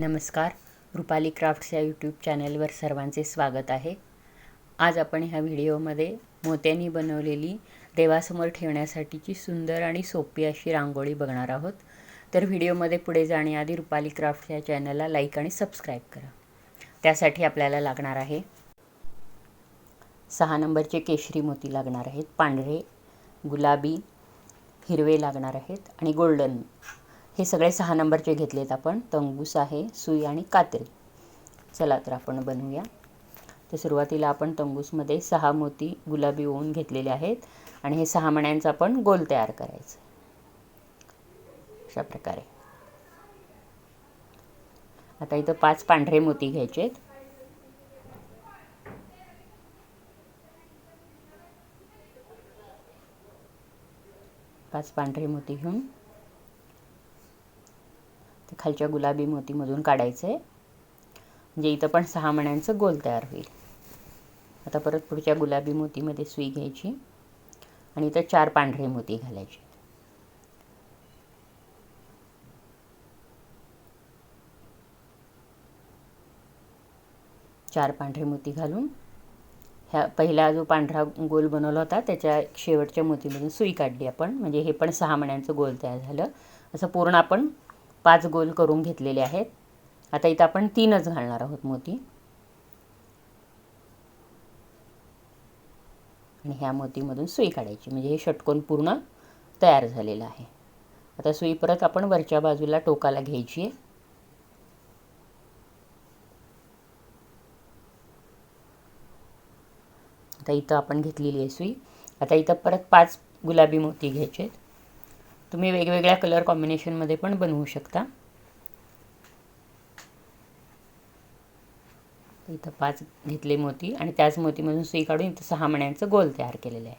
नमस्कार. रुपाली क्राफ्ट्स या यूट्यूब चॅनलवर सर्वांचे स्वागत आहे. आज आपण ह्या व्हिडिओमध्ये मोत्यांनी बनवलेली देवासमोर ठेवण्यासाठीची सुंदर आणि सोपी अशी रांगोळी बघणार आहोत. तर व्हिडिओमध्ये पुढे जाण्याआधी रुपाली क्राफ्ट्स या चॅनलला लाईक आणि सबस्क्राईब करा. त्यासाठी आपल्याला लागणार आहे सहा नंबरचे केशरी मोती लागणार आहेत पांढरे गुलाबी हिरवे लागणार आहेत आणि गोल्डन. हे सगळे सहा नंबरचे घेतलेत आपण. तंगूस आहे सुई आणि कात्री चला तर आपण बनवूया. तर सुरुवातीला आपण तंगूसमध्ये सहा मोती गुलाबी ओवून घेतलेले आहेत आणि हे सहा मण्यांचं आपण गोल तयार करायचं. अशा प्रकारे. आता इथं पाच पांढरे मोती घ्यायचे आहेत पाच पांढरे मोती घेऊन ते खालच्या गुलाबी मोतीमधून काढायचं. आहे म्हणजे इथं पण सहा मण्यांचं गोल तयार होईल. आता परत पुढच्या गुलाबी मोतीमध्ये सुई घ्यायची आणि इथं चार पांढरे मोती घालायचे. चार पांढरे मोती घालून ह्या पहिला जो पांढरा गोल बनवला होता त्याच्या शेवटच्या मोतीमधून सुई काढली आपण. म्हणजे हे पण सहा मण्यांचं गोल तयार झालं. असं पूर्ण आपण पाच गोल करून घेतलेले आहेत. आता इथं आपण तीनच घालणार आहोत मोती. आणि ह्या मोतीमधून सुई काढायची. म्हणजे हे षटकोन पूर्ण तयार झालेलं आहे. आता सुई परत आपण वरच्या बाजूला टोकाला घ्यायची आहे. आता इथं आपण घेतलेली आहे सुई. आता इथं परत पाच गुलाबी मोती घ्यायचे आहेत. तुम्ही वेगवेगळ्या कलर कॉम्बिनेशनमध्ये पण बनवू शकता. इथं पाच घेतले मोती आणि त्याच मोतीमधून सुई काढून इथं सहा मण्यांचं गोल तयार केलेलं आहे.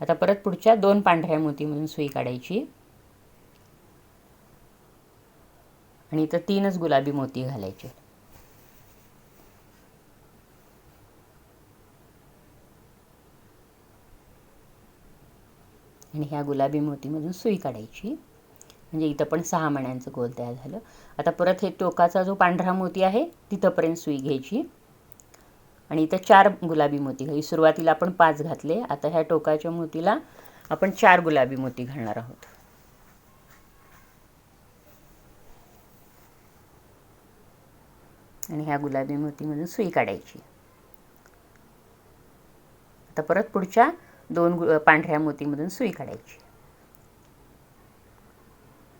आता परत पुढच्या दोन पांढऱ्या मोतीमधून सुई काढायची. आणि इथं तीनच गुलाबी मोती घालायचे. आणि ह्या गुलाबी मोतीमधून सुई काढायची. म्हणजे इथं पण सहा मण्यांचं गोल तयार झालं. आता परत हे टोकाचा जो पांढरा मोती आहे तिथंपर्यंत सुई घ्यायची. आणि इथं चार गुलाबी मोती घ्यायची. सुरुवातीला आपण पाच घातले. आता ह्या टोकाच्या मोतीला आपण चार गुलाबी मोती घालणार आहोत. आणि ह्या गुलाबी मोतीमधून सुई काढायची. आता परत पुढच्या दोन पांढऱ्या मोतीमधून सुई काढायची.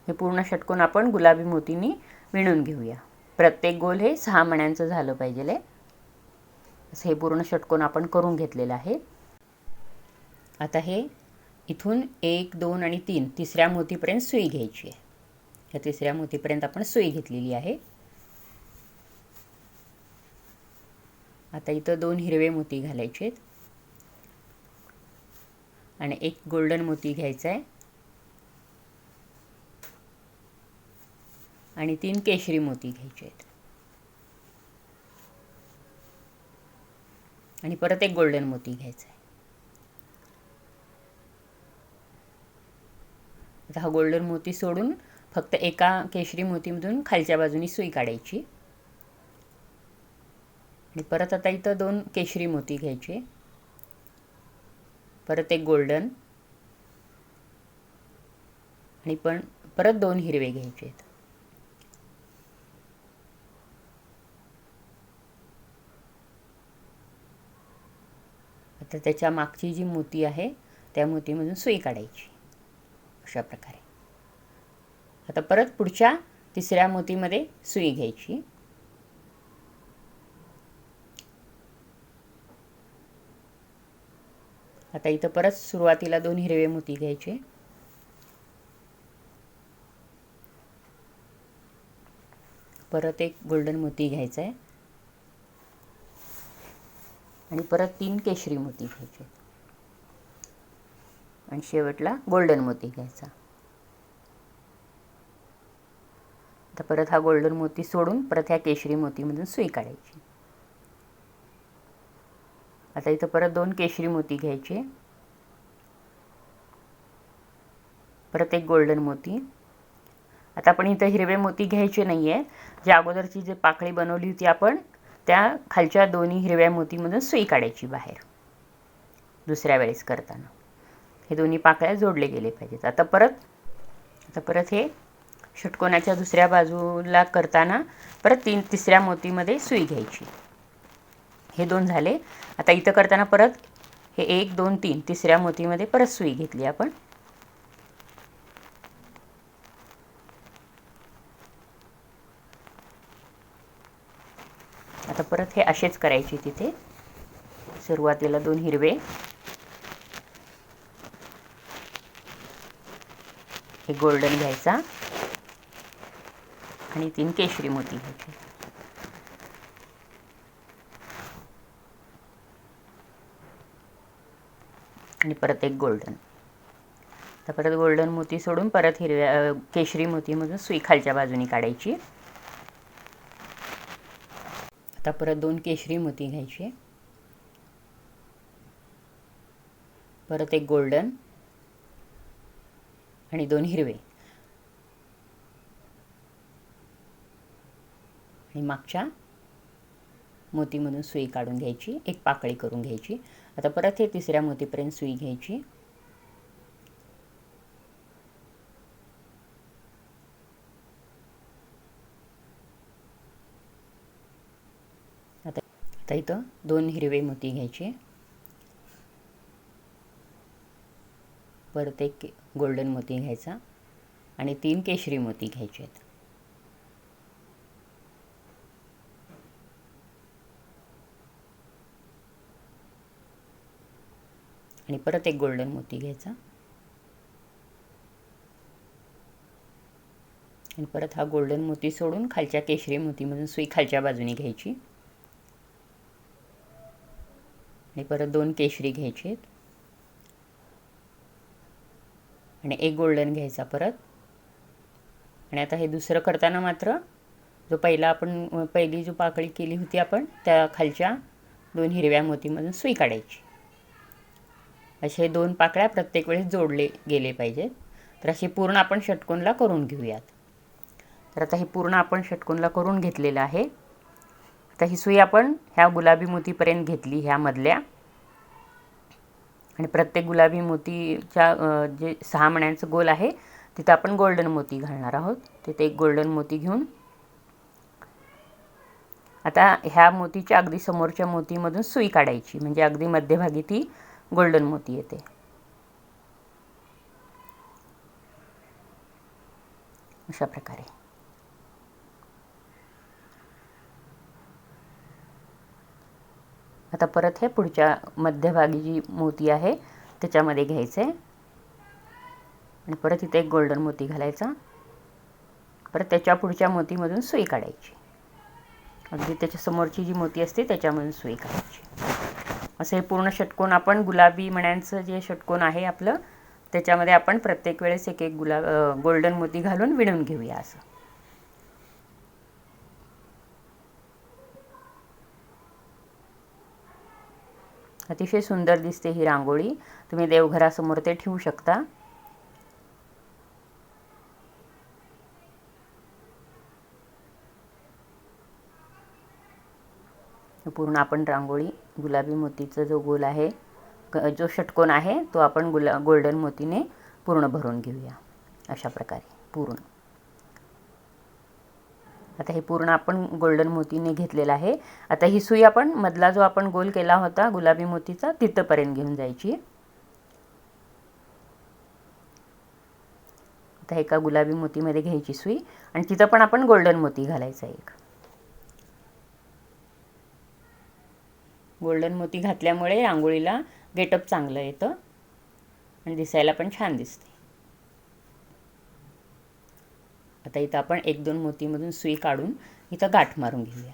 हे पूर्ण षटकोन आपण गुलाबी मोतीनी विणून घेऊया. प्रत्येक गोल हे सहा मण्यांचं झालं पाहिजे असं हे पूर्ण षटकोन आपण करून घेतलेलं आहे. आता हे इथून एक दोन आणि तीन तिसऱ्या मोतीपर्यंत सुई घ्यायची आहे. ह्या तिसऱ्या मोतीपर्यंत आपण सुई घेतलेली आहे. आता इथं दोन हिरवे मोती घालायचे आहेत आणि एक गोल्डन मोती घ्यायचा आहे. आणि तीन केशरी मोती घ्यायचे आहेत. आणि परत एक गोल्डन मोती घ्यायचा आहे. आता हा गोल्डन मोती सोडून फक्त एका केशरी मोतीमधून खालच्या बाजूनी सुई काढायची. आणि परत आता इथं दोन केशरी मोती घ्यायचे. परत एक गोल्डन. आणि पण परत दोन हिरवे घ्यायचे आहेत. आता त्याच्या मागची जी मोती आहे त्या मोतीमधून सुई काढायची. अशा प्रकारे. आता परत पुढच्या तिसऱ्या मोतीमध्ये सुई घ्यायची. आता इथं परत सुरुवातीला दोन हिरवे मोती घ्यायचे. परत एक गोल्डन मोती घ्यायचा आहे आणि परत तीन केशरी मोती घ्यायचे. आणि शेवटला गोल्डन मोती घ्यायचा. आता परत हा गोल्डन मोती सोडून परत ह्या केशरी मोतीमधून सुई काढायची. आता इथं परत दोन केशरी मोती घ्यायचे. परत एक गोल्डन मोती. आता आपण इथं हिरवे मोती घ्यायचे नाही आहे जे अगोदरची जी पाकळी बनवली होती आपण त्या खालच्या दोन्ही हिरव्या मोतीमधून सुई काढायची बाहेर. दुसऱ्या वेळेस करताना. हे दोन्ही पाकळ्या जोडले गेले पाहिजेत. आता परत आता परत हे षटकोनाच्या दुसऱ्या बाजूला करताना परत तीन तिसऱ्या मोतीमध्ये सुई घ्यायची. हे दोन झाले. आता इथं करताना परत हे एक दोन तीन तिसऱ्या मोतीमध्ये परत सुई घेतली आपण. आता परत हे असेच करायचे तिथे. सुरुवातीला दोन हिरवे. हे गोल्डन घ्यायचा. आणि तीन केशरी मोती घ्यायचे. आणि परत एक गोल्डन. तर परत गोल्डन मोती सोडून परत हिरव्या केशरी मोतीमधून सुई खालच्या बाजूने काढायची. आता परत दोन केशरी मोती घ्यायची. परत एक गोल्डन आणि दोन हिरवे. आणि मागच्या मोतीमधून सुई काढून घ्यायची एक पाकळी करून घ्यायची. आता परत हे तिसऱ्या मोतीपर्यंत सुई घ्यायची. आता आता इथं दोन हिरवे मोती घ्यायचे. परत एक गोल्डन मोती घ्यायचा आणि तीन केशरी मोती घ्यायचे आहेत. आणि परत एक गोल्डन मोती घ्यायचा. आणि परत हा गोल्डन मोती सोडून खालच्या केशरी मोतीमधून सुई खालच्या बाजूने घ्यायची. आणि परत दोन केशरी घ्यायचे आहेत आणि एक गोल्डन घ्यायचा परत. आणि आता हे दुसरं करताना मात्र जो पहिला आपण पहिली जो पाकळी केली होती आपण त्या खालच्या दोन हिरव्या मोतीमधून सुई काढायची. असे दोन पाकळ्या प्रत्येक वेळेस जोडले गेले पाहिजेत तर अशी पूर्ण आपण षटकोनला करून घेऊयात. तर आता हे पूर्ण आपण षटकोनला करून घेतलेलं आहे. आता ही सुई आपण ह्या गुलाबी मोतीपर्यंत घेतली ह्यामधल्या आणि प्रत्येक गुलाबी मोतीच्या जे सहा मण्यांचं गोल आहे तिथं आपण गोल्डन मोती घालणार आहोत. तिथे एक गोल्डन मोती घेऊन. आता ह्या मोतीच्या अगदी समोरच्या मोतीमधून सुई काढायची. म्हणजे अगदी मध्यभागी ती गोल्डन मोती येते. अशा प्रकारे. आता परत हे पुढच्या मध्यभागी जी मोती आहे त्याच्यामध्ये घ्यायचं. आहे आणि परत इथे एक गोल्डन मोती घालायचा. परत त्याच्या पुढच्या मोतीमधून सुई काढायची. अगदी त्याच्या समोरची जी मोती असते त्याच्यामधून सुई काढायची. असं हे पूर्ण षटकोन आपण गुलाबी मण्यांचं जे षटकोन आहे आपलं त्याच्यामध्ये आपण प्रत्येक वेळेस एक एक गुलाब गोल्डन मोती घालून विणून घेऊया असं. अतिशय सुंदर दिसते ही रांगोळी. तुम्ही देवघरासमोर ते ठेवू शकता. पूर्ण आपण रांगोळी गुलाबी मोतीचा जो गोल आहे जो षटकोन आहे तो आपण गुला गोल्डन मोतीने पूर्ण भरून घेऊया. अशा प्रकारे पूर्ण. आता हे पूर्ण आपण गोल्डन मोतीने घेतलेलं आहे. आता ही सुई आपण मधला जो आपण गोल केला होता गुलाबी मोतीचा तिथंपर्यंत घेऊन जायची आता एका गुलाबी मोतीमध्ये घ्यायची सुई आणि तिथं पण आपण गोल्डन मोती घालायचा एक. गोल्डन मोती घातल्यामुळे रांगोळीला गेटअप चांगलं येतं आणि दिसायला पण छान दिसते. आता इथं आपण एक दोन मोतीमधून सुई काढून इथं गाठ मारून घेऊया.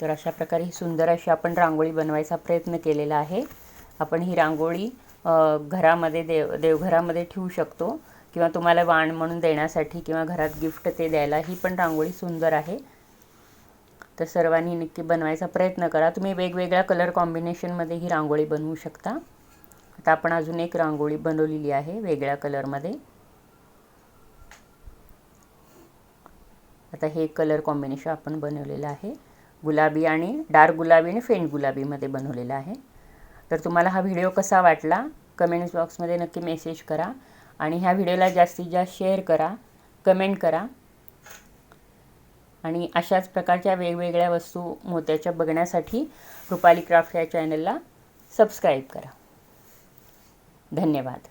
तर अशा प्रकारे ही सुंदर अशी आपण रांगोळी बनवायचा प्रयत्न केलेला आहे. आपण ही रांगोळी घरामध्ये देव देवघरामध्ये ठेवू शकतो. किंवा तुम्हाला वाण म्हणून देण्यासाठी किंवा घरात गिफ्ट ते द्यायला ही पण रांगोळी सुंदर आहे. तर सर्वांनी नक्की बनवायचा प्रयत्न करा. तुम्ही वेगवेगळ्या कलर कॉम्बिनेशनमध्ये ही रांगोळी बनवू शकता. आता आपण अजून एक रांगोळी बनवलेली आहे वेगळ्या कलरमध्ये आता हे कलर कॉम्बिनेशन आपण बनवलेलं आहे. गुलाबी आणि डार्क गुलाबी आणि फेंट गुलाबीमध्ये बनवलेलं आहे. तर तुम्हाला हा व्हिडिओ कसा वाटला कमेंट्स बॉक्समध्ये नक्की मेसेज करा. आणि ह्या व्हिडिओला जास्तीत जास्त शेअर करा कमेंट करा. आणि अशाच प्रकारच्या वेगवेगळ्या वस्तू मोत्याच्या बघण्यासाठी रुपाली क्राफ्ट या चॅनलला सबस्क्राईब करा. धन्यवाद.